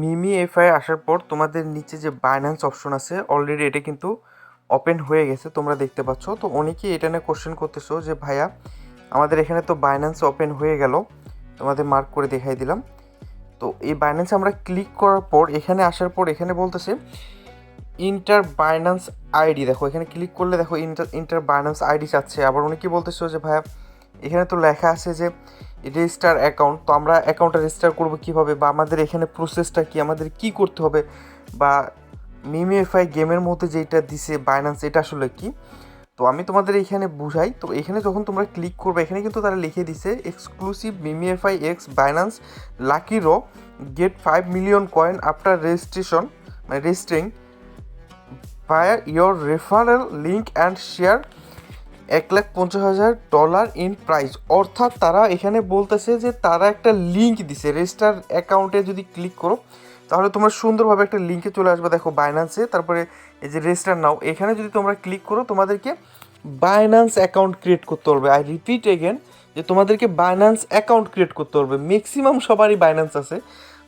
মিমি FI আসার পর তোমাদের নিচে যে বাইন্যান্স অপশন আছে অলরেডি এটা কিন্তু ওপেন হয়ে গেছে, তোমরা দেখতে পাচ্ছ। তো অনেকেই এটা নিয়ে কোশ্চেন করতেছো যে, ভাইয়া, আমাদের এখানে তো বাইন্যান্স ওপেন হয়ে গেল। তোমাদের মার্ক করে দেখাই দিলাম। তো এই বাইন্যান্সে আমরা ক্লিক করার পর, এখানে আসার পর এখানে বলতেছে ইন্টার বাইন্যান্স আইডি দেখো, এখানে ক্লিক করলে দেখো ইন্টার ইন্টার বাইন্যান্স আইডি চাচ্ছে। আবার অনেকেই বলতেছো যে, ভাইয়া এখানে তো লেখা আছে যে রেজিস্টার অ্যাকাউন্ট তো আমরা অ্যাকাউন্টটা রেজিস্টার করব কীভাবে? বা আমাদের এখানে প্রসেসটা কি? আমাদের কি করতে হবে? বা মিমিএফআই গেমের মধ্যে যেটা দিছে বাইন্যান্স এটা আসলে কি? তো আমি তোমাদের এখানে বুঝাই। তো এখানে যখন তোমরা ক্লিক করবে, এখানে কিন্তু তারা লিখে দিছে exclusive MemeFi x Binance lucky র get five million coin after registration মানে registering via your referral link and share এক লাখ পঞ্চাশ হাজার ডলার ইন প্রাইস অর্থাৎ তারা এখানে বলতেছে যে তারা একটা লিঙ্ক দিছে। রেজিস্টার অ্যাকাউন্টে যদি ক্লিক করো, তাহলে তোমরা সুন্দরভাবে একটা লিঙ্কে চলে আসবে। দেখো বাইন্যান্সে তারপরে এই যে রেজিস্টার নাও এখানে যদি তোমরা ক্লিক করো, তোমাদেরকে বাইন্যান্স অ্যাকাউন্ট ক্রিয়েট করতে হবে। আই রিপিট এগেন যে তোমাদেরকে বাইন্যান্স অ্যাকাউন্ট ক্রিয়েট করতে হবে। ম্যাক্সিমাম সবারই বাইন্যান্স আছে।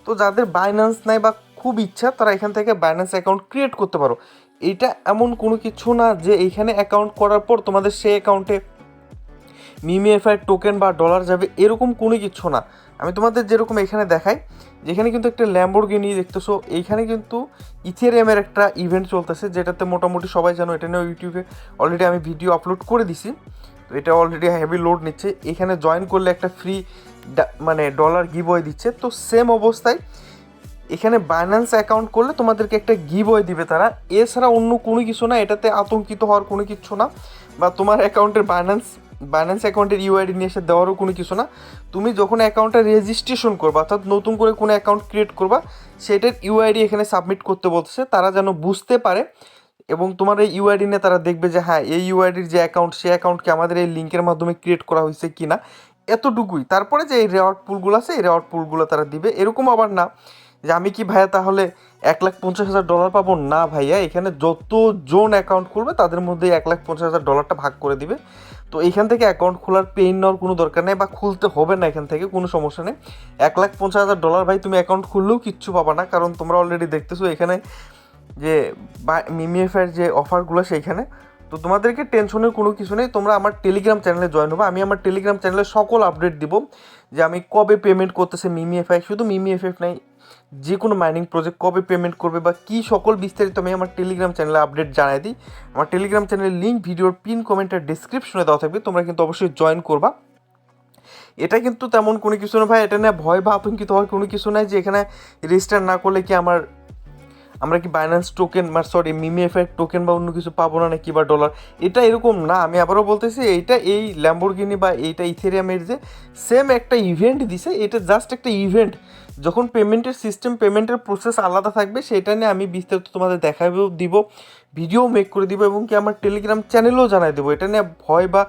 তো যাদের বাইন্যান্স নাই বা খুব ইচ্ছা, তারা এখান থেকে বাইন্যান্স অ্যাকাউন্ট ক্রিয়েট করতে পারো। এটা এমন কোনো কিছু না যে এইখানে অ্যাকাউন্ট করার পর তোমাদের সেই অ্যাকাউন্টে মিমিএফআই টোকেন বা ডলার যাবে, এরকম কোনো কিছু না। আমি তোমাদের যেরকম এখানে দেখাই, যেখানে কিন্তু একটা ল্যাম্বোর্গিনি দেখতেছো, এইখানে কিন্তু ইথেরিয়ামের একটা ইভেন্ট চলতেছে, যেটাতে মোটামুটি সবাই জানো, এটা নিয়ে ইউটিউবে অলরেডি আমি ভিডিও আপলোড করে দিছি। তো এটা অলরেডি হেভি লোড নিচ্ছে। এখানে জয়েন করলে একটা ফ্রি মানে ডলার গিবয় দিচ্ছে। তো সেম অবস্থায় এখানে বাইন্যান্স অ্যাকাউন্ট করলে তোমাদেরকে একটা গিবয় দিবে তারা। এছাড়া অন্য কোনো কিছু না, এটাতে আতঙ্কিত হওয়ার কোনো কিছু না। বা তোমার অ্যাকাউন্টের বাইন্যান্স বাইন্যান্স অ্যাকাউন্টের ইউআইডি নিয়ে এসে দেওয়ারও কোনো কিছু না। তুমি যখন অ্যাকাউন্টটা রেজিস্ট্রেশন করবা, অর্থাৎ নতুন করে কোনো অ্যাকাউন্ট ক্রিয়েট করবা, সেটার ইউআইডি এখানে সাবমিট করতে বলছে তারা যেন বুঝতে পারে এবং তোমার এই ইউআইডি নিয়ে তারা দেখবে যে হ্যাঁ এই ইউআইডির যে অ্যাকাউন্ট সেই অ্যাকাউন্টকে আমাদের এই লিঙ্কের মাধ্যমে ক্রিয়েট করা হয়েছে কি না এতটুকুই। তারপরে যে এই রেওয়ার্ড পুলগুলো আছে, এই রেওয়ার্ড পুলগুলো তারা দিবে। এরকম আবার না। যে আমি কি ভাইয়া তাহলে এক লাখ পঞ্চাশ হাজার ডলার পাবো? না ভাইয়া, এখানে যত জন অ্যাকাউন্ট খুলবে তাদের মধ্যে এক লাখ পঞ্চাশ হাজার ডলারটা ভাগ করে দিবে। তো এখান থেকে অ্যাকাউন্ট খোলার পেইন নেওয়ার কোনো দরকার নেই বা খুলতে হবে না এখান থেকে, কোনো সমস্যা নেই। এক লাখ পঞ্চাশ হাজার ডলার ভাই, তুমি অ্যাকাউন্ট খুললেও কিচ্ছু পাবা না, কারণ তোমরা অলরেডি দেখতেছো এখানে যে মিমিএফের যে অফারগুলো সেইখানে। তো তোমাদেরকে টেনশনের কোনো কিছু নেই, তোমরা আমার টেলিগ্রাম চ্যানেলে জয়েন হবে। আমি আমার টেলিগ্রাম চ্যানেলে সকল আপডেট দিব যে আমি কবে পেমেন্ট করতেছে মিমি এফআই শুধু মিমি এফএফ নাই যে কোনো মাইনিং প্রজেক্ট কবে পেমেন্ট করবে বা কী সকল বিস্তারিত আমি আমার টেলিগ্রাম চ্যানেলে আপডেট জানাই দিই। আমার টেলিগ্রাম চ্যানেলের লিঙ্ক ভিডিওর পিন কমেন্টের ডিসক্রিপশনে দেওয়া থাকবে, তোমরা কিন্তু অবশ্যই জয়েন করবা। এটা কিন্তু তেমন কোনো কিছু না ভাই, এটা নিয়ে ভয় বা আতঙ্কিত হওয়ার কোনো কিছু নাই যে এখানে রেজিস্টার না করলে কি আমার আমরা কি বাইন্যান্স টোকেন বা সরি মিমিএফের টোকেন বা অন্য কিছু পাবো না নাকি বা ডলার এটা এরকম না, আমি আবারও বলতেছি, এইটা এই ল্যাম্বোর্গিনি বা এইটা ইথেরিয়ামের যে সেম একটা ইভেন্ট দিছে, এটা জাস্ট একটা ইভেন্ট যখন পেমেন্টের সিস্টেম পেমেন্টের প্রসেস আলাদা থাকবে, সেটা নিয়ে আমি বিস্তারিত তোমাদের দেখাবেও দিব ভিডিও মেক করে দিব এবং কি আমার টেলিগ্রাম চ্যানেলেও জানাই দেবো। এটা নিয়ে ভয় বা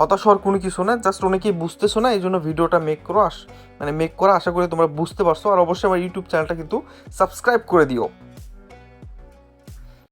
হতাশ হওয়ার কোনো কিছু না জাস্ট অনেকেই বুঝতেছো না এই জন্য ভিডিওটা মেক করো আস মানে মেক করা আশা করি তোমরা বুঝতে পারছ। আর অবশ্যই আমার ইউটিউব চ্যানেলটা কিন্তু সাবস্ক্রাইব করে দিও।